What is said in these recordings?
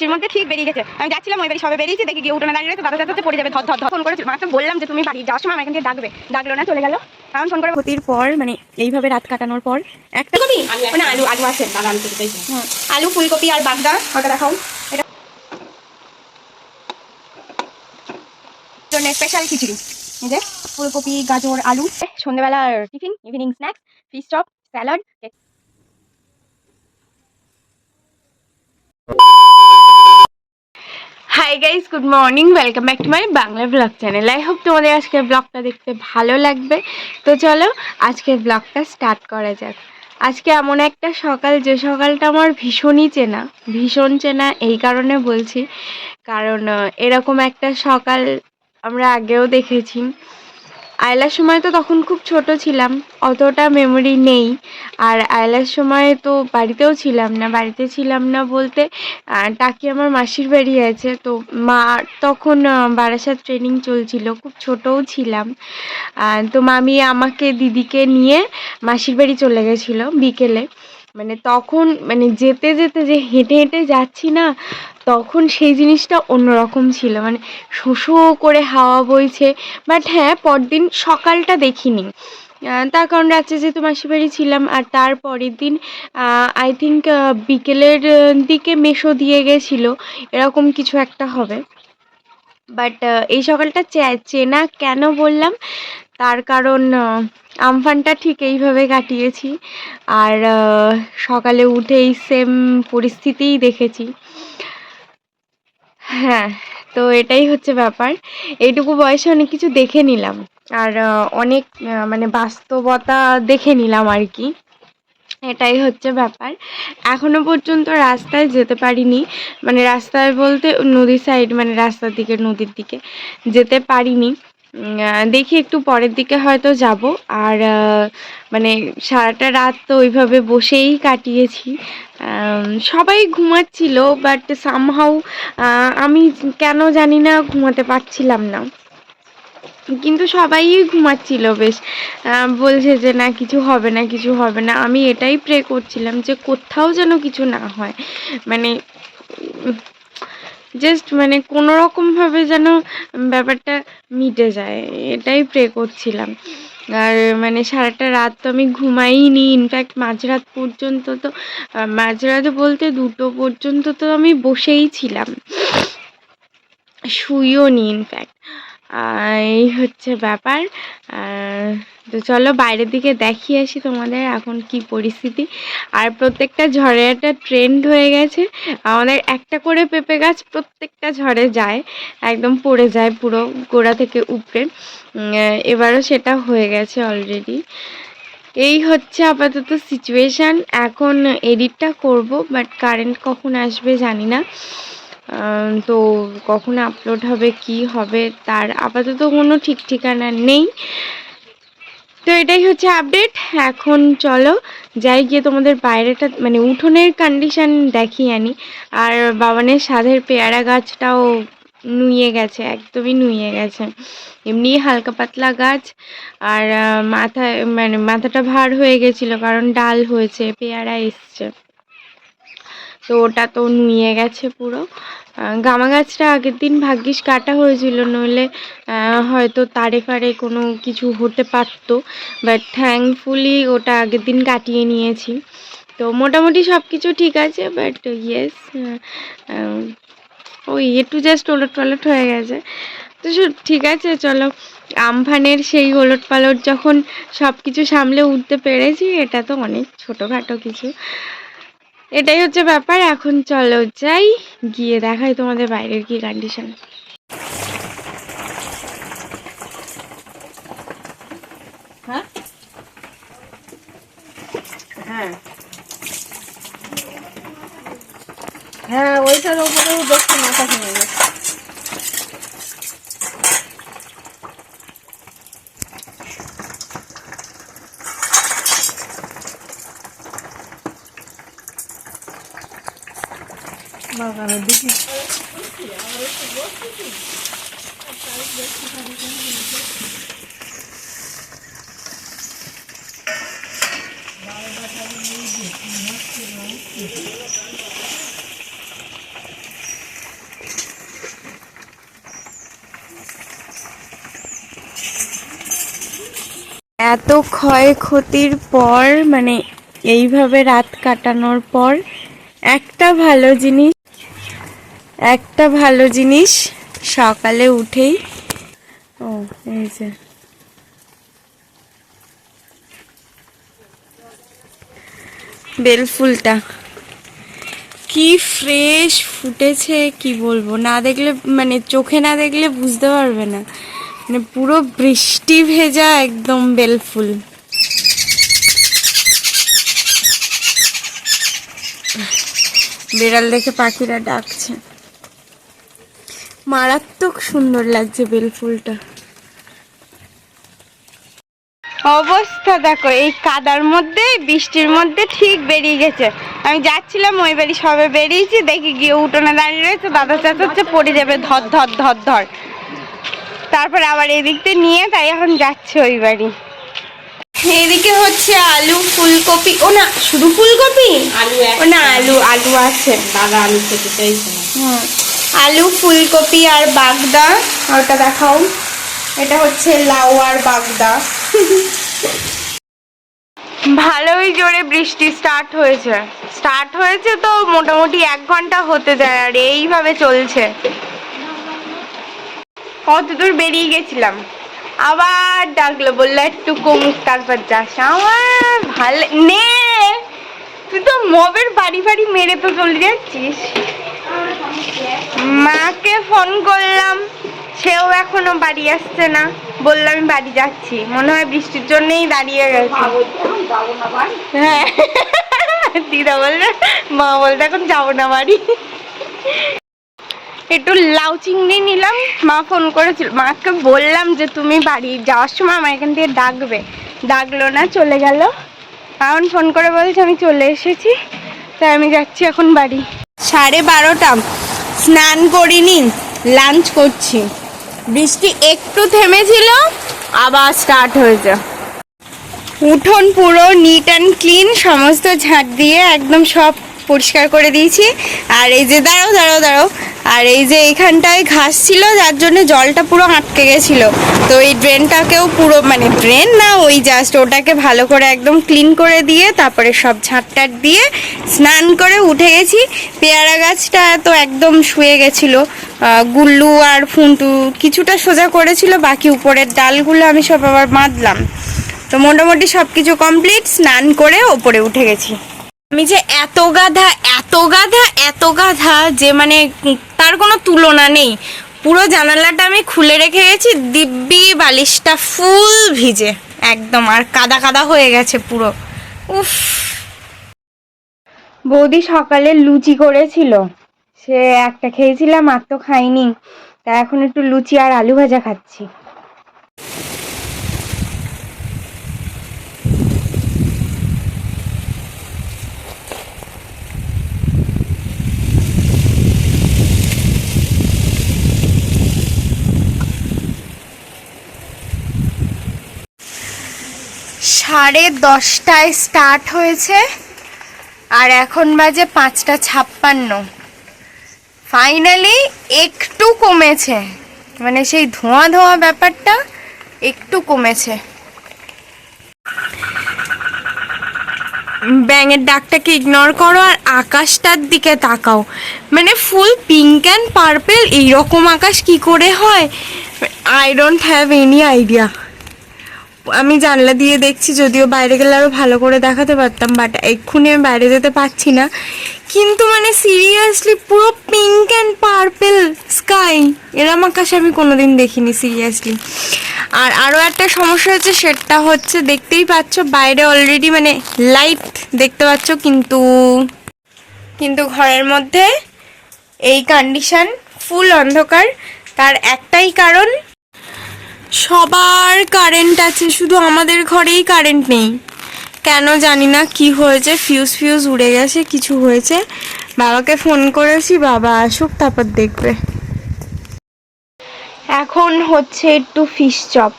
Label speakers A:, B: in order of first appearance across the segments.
A: বৃষ্টির মধ্যে ঠিক বেরিয়ে গেছে। আমি যাচ্ছিলাম ওই বাড়ি সবে বেরিয়েছি দেখি গিয়ে উঠোনে দাঁড়িয়ে দাদা দাদা পড়ে যাবে ধর ধর ফোন করেছিল। মাকে বললাম যে তুমি বাড়ি যাওয়ার সময় আমাকে দিয়ে ডাকবে। ডাকলো না চলে গেল। কারণ ফোন করে ক্ষতির পর মানে এইভাবে রাত কাটানোর পর একটা কবি না আলু আলু আছে। আলু ফুলকপি আর বাগদা ওটা দেখাও। এটা জন্য স্পেশাল খিচুড়ি। এই যে ফুলকপি গাজর আলু। সন্ধ্যেবেলার tiffin evening snacks fish chop salad hi guys good morning welcome back to my Bangla blog channel I hope তোমাদের আজকের ব্লগটা দেখতে ভালো লাগবে। তো চলো, আজকের ব্লগটা স্টার্ট করা যাক। আজকে এমন একটা সকাল, যে সকালটা আমার ভীষণই চেনা। ভীষণ চেনা, এই কারণে বলছি। কারণ এরকম একটা সকাল আমরা আগেও দেখেছি। আয়লার সময় তো তখন খুব ছোট ছিলাম, অতটা মেমোরি নেই। আর আয়লার সময় তো বাড়িতেও ছিলাম না, বাড়িতে ছিলাম না বলতে টাকি আমার মাসির বাড়ি আছে, তো মা তখন বারাসাত ট্রেনিং চলছিল, খুব ছোটও ছিলাম। তো মামি আমাকে দিদিকে নিয়ে মাসির বাড়ি চলে গেছিল বিকেলে। মানে তখন মানে যেতে যেতে যে হেঁটে হেঁটে যাচ্ছি না, তখন সেই জিনিসটা অন্যরকম ছিল। মানে শো শো করে হাওয়া বইছে। বাট হ্যাঁ পরদিন সকালটা দেখিনি। তার কারণ রাত্রে যেহেতু মাসির বাড়ি ছিলাম, আর তার পরের দিন আই থিঙ্ক বিকেলের দিকে মেশো দিয়ে গেছিল। এরকম কিছু একটা হবে। বাট এই সকালটা চেনা কেন বললাম? তার কারণ আমফানটা ঠিক এইভাবে কাটিয়েছি। আর সকালে উঠেই সেম পরিস্থিতিই দেখেছি। হ্যাঁ তো এটাই হচ্ছে ব্যাপার। এইটুকু বয়সে অনেক কিছু দেখে নিলাম। আর অনেক মানে বাস্তবতা দেখে নিলাম আর কি। এটাই হচ্ছে ব্যাপার। এখনও পর্যন্ত রাস্তায় যেতে পারিনি। মানে রাস্তায় বলতে নদীর সাইড মানে রাস্তার দিকে, নদীর দিকে যেতে পারিনি। দেখি একটু পরের দিকে হয়তো যাব। আর মানে সারাটা রাত তো ওইভাবে বসেই কাটিয়েছি। সবাই ঘুমাচ্ছিল বাট সামহাউ আমি কেন জানি না ঘুমাতে পারছিলাম না। কিন্তু সবাই ঘুমাচ্ছিল বেশ। বলছে যে না, কিছু হবে না, কিছু হবে না। আমি এটাই প্রে করছিলাম যে কোথাও যেন কিছু না হয়। মানে জাস্ট মানে কোনো রকমভাবে যেন ব্যাপারটা মিটে যায়, এটাই প্রে করছিলাম। আর মানে সারাটা রাত তো আমি ঘুমাইনি ইনফ্যাক্ট মাঝরাত পর্যন্ত তো, মাঝরাত বলতে দুটো পর্যন্ত তো আমি বসেই ছিলাম। শুইও নি ইনফ্যাক্ট এই হচ্ছে ব্যাপার। তো চলো বাইরের দিকে দেখিয়ে আসি তোমাদের এখন কি পরিস্থিতি। আর প্রত্যেকটা ঝড়ে একটা ট্রেন্ড হয়ে গেছে। আমাদের একটা করে পেঁপে গাছ প্রত্যেকটা ঝড়ে যায়, একদম পড়ে যায় পুরো গোড়া থেকে উপরে। এবারও সেটা হয়ে গেছে অলরেডি এই হচ্ছে আপাতত সিচুয়েশান এখন এডিটটা করব বাট কারেন্ট কখন আসবে জানি না। তো কখন আপলোড হবে, কি হবে, তার আপাতত কোনো ঠিক ঠিকানা নেই। তো এটাই হচ্ছে আপডেট এখন চলো, যাই গিয়ে তোমাদের বাইরেটা মানে উঠোনের কন্ডিশন দেখিয়ে আনি। আর বাবানের সাধের পেয়ারা গাছটাও নুয়ে গেছে, একদমই নুয়ে গেছে। এমনি হালকা পাতলা গাছ, আর মাথা মানে মাথাটা ভার হয়ে গেছিল, কারণ ডাল হয়েছে, পেয়ারা এসছে। তো ওটা তো নুয়ে গেছে পুরো। গামা গাছটা আগের দিন ভাগ্যিস কাটা হয়েছিল, নইলে হয়তো তারে ফারে কোনো কিছু হতে পারতো। বাট থ্যাঙ্কফুলি ওটা আগের দিন কাটিয়ে নিয়েছি। তো মোটামুটি সব কিছু ঠিক আছে বাট ইয়েস ওই একটু জাস্ট ওলট পালট হয়ে গেছে। তো ঠিক আছে, চলো। আমফানের সেই ওলট পালট যখন সব কিছু সামলে উঠতে পেরেছি, এটা তো অনেক ছোটোখাটো কিছু। এটাই হচ্ছে ব্যাপার। এখন চলো যাই, গিয়ে দেখাই তোমাদের বাইরের কি কন্ডিশন
B: হ্যাঁ? হ্যাঁ। হ্যাঁ ওইটার ওপরেও দেখছি মাথা ভেঙে গেছে। আমার দিকে
A: এত ক্ষয়ক্ষতির পর মানে এইভাবে রাত কাটানোর পর একটা ভালো জিনিস একটা ভালো জিনিস, সকালে উঠেই। ও, এই যে। বেলফুলটা কি ফ্রেশ ফুটেছে, কি বলব? না দেখলে মানে চোখে না দেখলে বুঝতে পারবে না। মানে পুরো বৃষ্টি ভেজা একদম বেলফুল বেড়াল দেখে পাখিরা ডাকছে। মারাত্মক সুন্দর লাগছে বেলফুলটা অবস্থা দেখো এই কাদার মধ্যে বৃষ্টির মধ্যে ঠিক বেরিয়ে গেছে। আমি যাচ্ছিলাম ওই বাড়ি সবে বেরিয়েছি দেখি গিয়ে উঠোনে দাঁড়িয়ে রয়েছে দাদা চাচাচ্ছে পড়ে যাবে ধর ধর ধর ধর। তারপর আবার এদিকতে নিয়ে তাই এখন যাচ্ছে ওই বাড়ি। এদিকে হচ্ছে আলু ফুলকপি ও না শুধু ফুলকপি?
B: আলু
A: ও না আলু আলু আছে।
B: দাদা আলু খেতে চাইছে না।
A: হুম। আলু, ফুলকপি আর বাগদা। ওটা দেখাও। এটা হচ্ছে লাউ আর বাগদা। ভালোই জোরে বৃষ্টি স্টার্ট হয়েছে। স্টার্ট হয়েছে তো মোটামুটি এক ঘণ্টা হতে যায় আর এইভাবে চলছে। কত দূর বেরিয়ে গেছিলাম। আবার ডাকলো, বলল, একটু কমুক তারপর যাস। আমার ভালো নে! তুই তো মবের বাড়ি বাড়ি মেরে তো চলে যাচ্ছিস। মাকে ফোন করলাম, সেও এখনও বাড়ি আসছে না। বললাম আমি বাড়ি যাচ্ছি। মনে হয় বৃষ্টির জন্যই দাঁড়িয়ে গেছে। হ্যাঁ। দিদা বললে, মা বলতে এখন যাব না বাড়ি। একটু লাউ চিংড়ি নিলাম। মা ফোন করেছিল, মাকে বললাম যে, তুমি বাড়ি যাওয়ার সময় আমার এখান থেকে ডাকবে। ডাকলো না, চলে গেল। এখন ফোন করে বলছে, আমি চলে এসেছি, তাই আমি যাচ্ছি এখন বাড়ি। সাড়ে বারোটা। স্নান করিনি, লাঞ্চ করছি। বৃষ্টি একটু থেমেছিল, আবার স্টার্ট হয়েছে। উঠোন পুরো নিট অ্যান্ড ক্লিন সমস্ত ঝাঁট দিয়ে একদম সব পরিষ্কার করে দিয়েছি। আর এই যে, দাঁড়াও দাঁড়াও দাঁড়াও আর এই যে এইখানটায় ঘাস ছিল, যার জন্য জলটা পুরো আটকে গেছিল। তো এই ড্রেনটাকেও পুরো মানে ড্রেন না, ওই জাস্ট ওটাকে ভালো করে একদম ক্লিন করে দিয়ে, তারপরে সব ঝাঁটটাট দিয়ে স্নান করে উঠে গেছি। পেয়ারা গাছটা তো একদম শুয়ে গেছিল। গুল্লু আর ফুন্টু কিছুটা সোজা করেছিল, বাকি উপরের ডালগুলো আমি সব আবার বাঁধলাম। তো মোটামুটি সব কিছু কমপ্লিট স্নান করে ওপরে উঠে গেছি। আমি যে এত গাধা এত গাধা এত গাধা যে মানে তার কোনো তুলনা নেই। পুরো জানালাটা আমি খুলে রেখে গেছি, দিব্যি বালিশটা ফুল ভিজে, একদম আর কাদা কাদা হয়ে গেছে পুরো। উফ। বৌদি সকালে লুচি করেছিল, সে একটা খেয়েছিলাম আর তো খাইনি, তা এখন একটু লুচি আর আলু ভাজা খাচ্ছি। সাড়ে দশটায় স্টার্ট হয়েছে, আর এখন বাজে পাঁচটা ছাপ্পান্ন। ফাইনালি একটু কমেছে। মানে সেই ধোঁয়া ধোঁয়া ব্যাপারটা একটু কমেছে। ব্যাঙের ডাকটাকে ইগনোর করো আর আকাশটার দিকে তাকাও। মানে ফুল পিঙ্ক অ্যান্ড পার্পেল এইরকম আকাশ কি করে হয়? I don't have any idea আমি জানলা দিয়ে দেখছি, যদিও বাইরে গেলে আরও ভালো করে দেখাতে পারতাম বাট এক্ষুনি আমি বাইরে যেতে পারছি না। কিন্তু মানে সিরিয়াসলি পুরো পিঙ্ক অ্যান্ড পার্পেল স্কাই এরম আকাশ আমি কোনোদিন দেখিনি সিরিয়াসলি আর আরও একটা সমস্যা হচ্ছে, সেটা হচ্ছে দেখতেই পাচ্ছ, বাইরে অলরেডি মানে লাইট দেখতে পাচ্ছ, কিন্তু কিন্তু ঘরের মধ্যে এই কন্ডিশন ফুল অন্ধকার। তার একটাই কারণ সবার কারেন্ট আছে, শুধু আমাদের ঘরেই কারেন্ট নেই। কেন জানি না কি হয়েছে ফিউজ ফিউজ উড়ে গেছে, কিছু হয়েছে। বাবাকে ফোন করেছি, বাবা আসুক, তারপর দেখবে। এখন হচ্ছে একটু ফিশ চপ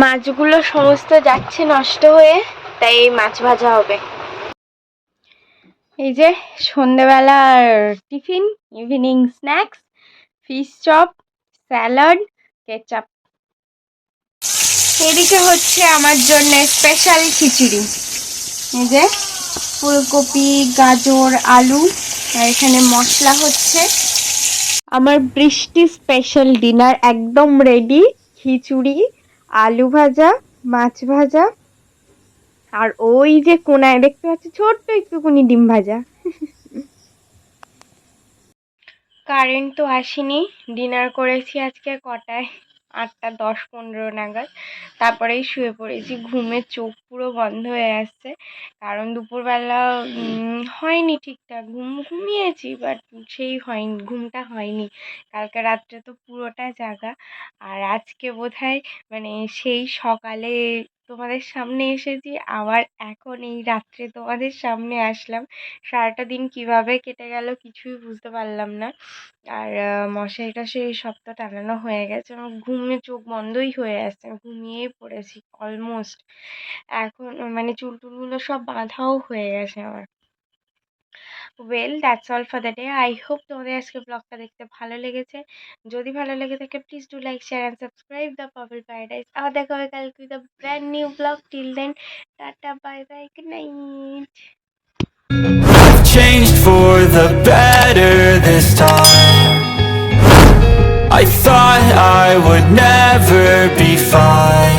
A: মাছগুলো সমস্ত যাচ্ছে নষ্ট হয়ে, তাই মাছ ভাজা হবে। এই যে সন্ধেবেলার tiffin, evening snacks, fish chop, salad, ketchup. এদিকে হচ্ছে আমার জন্য স্পেশাল খিচুড়ি। এই যে ফুলকপি, গাজর, আলু, আর এখানে মশলা হচ্ছে। আমার বৃষ্টি স্পেশাল ডিনার, একদম রেডি খিচুড়ি, আলু ভাজা, মাছ ভাজা আর ওই যে কোনায় দেখতে পাচ্ছি, ছোট্ট একটুকুনি ডিম ভাজা। কারেন্ট তো আসেনি। ডিনার করেছি আজকে কটায়? আটটা দশ পনেরো নাগাদ। তারপরেই শুয়ে পড়েছি। ঘুমে চোখ পুরো বন্ধ হয়ে আসছে। কারণ দুপুরবেলা হয়নি ঠিকঠাক। ঘুম, ঘুমিয়েছি বাট সেই হয়নি, ঘুমটা হয়নি। কালকে রাত্রে তো পুরোটা জাগা। আর আজকে বোধহয় মানে সেই সকালে তোমাদের সামনে এসেছি আবার এখন এই রাত্রে তোমাদের সামনে আসলাম, সারাটা দিন কীভাবে কেটে গেল কিছুই বুঝতে পারলাম না। আর মশারি টশারি সব তো টানানো হয়ে গেছে, আমার ঘুমে চোখ বন্ধই হয়ে আসছে ঘুমিয়েই পড়েছি অলমোস্ট এখন মানে চুল টুলগুলো সব বাঁধাও হয়ে গেছে আমার। Well that's all for the day I hope তোমাদের আজকে ব্লগটা দেখতে ভালো লেগেছে। যদি ভালো লেগে থাকে please do like share and subscribe the Pabal Paradise আবার দেখা হবে কালকে the brand new blog till then tata bye bye good night
C: changed for the better this time. I thought I would never be fine.